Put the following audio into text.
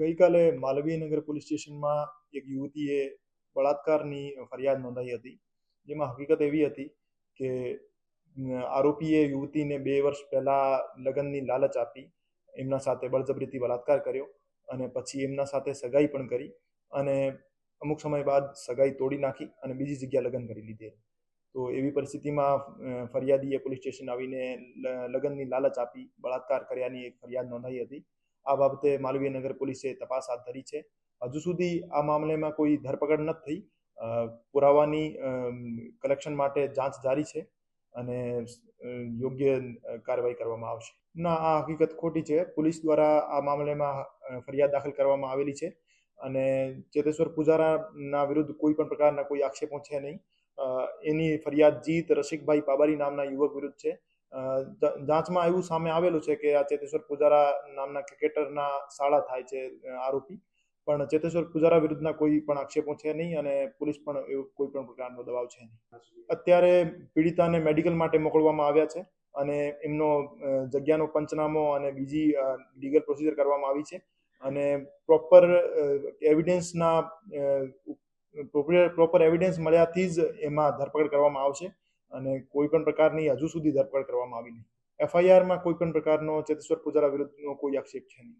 ગઈકાલે માલવીનગર પોલીસ સ્ટેશનમાં એક યુવતીએ બળાત્કારની ફરિયાદ નોંધાઈ હતી. જેમાં હકીકત એવી હતી કે આરોપીએ યુવતીને બે વર્ષ પહેલાં લગ્નની લાલચ આપી, એમના સાથે બળજબરીથી બલાત્કાર કર્યો અને પછી એમના સાથે સગાઈ પણ કરી અને અમુક સમય બાદ સગાઈ તોડી નાખી અને બીજી જગ્યા લગ્ન કરી લીધે તો એવી પરિસ્થિતિમાં ફરિયાદીએ પોલીસ સ્ટેશન આવીને લગ્નની લાલચ આપી બળાત્કાર કર્યાની એક ફરિયાદ નોંધાઈ હતી. આ બાબતે માલવીયનગર પોલીસે તપાસ હાથ ધરી છે. હજુ સુધી આ મામલેમાં કોઈ ધરપકડ નથી થઈ. પુરાવાની કલેક્શન માટે જાંચ જારી છે અને યોગ્ય કાર્યવાહી કરવામાં આવશે. ના, આ હકીકત ખોટી છે. પોલીસ દ્વારા આ મામલેમાં ફરિયાદ દાખલ કરવામાં આવેલી છે અને ચેતેશ્વર પુજારાના વિરુદ્ધ કોઈ પણ પ્રકારના કોઈ આક્ષેપો છે નહીં. એની ફરિયાદ જીત રસિકભાઈ પાબારી નામના યુવક વિરુદ્ધ છે. જાંચમાં એવું સામે આવેલું છે કે આ ચેતેશ્વર પુજારા નામના ક્રિકેટરના શાળા થાય છે આરોપી. પણ ચેતેશ્વર પુજારા વિરુદ્ધના કોઈ પણ આક્ષેપો છે નહીં અને પોલીસ પણ એવું કોઈ પણ પ્રકારનો દબાવ છે નહીં. અત્યારે પીડિતાને મેડિકલ માટે મોકલવામાં આવ્યા છે અને એમનો જગ્યાનો પંચનામો અને બીજી લીગલ પ્રોસિજર કરવામાં આવી છે અને પ્રોપર એવિડન્સના પ્રોપર એવિડન્સ મળ્યાથી જ એમાં ધરપકડ કરવામાં આવશે. અને કોઈ પણ પ્રકારની હજુ સુધી ધરપકડ કરવામાં આવી નહીં. એફઆઈઆરમાં કોઈ પણ પ્રકારનો ચેતેશ્વર પૂજારા વિરુદ્ધનો કોઈ આક્ષેપ છે નહીં.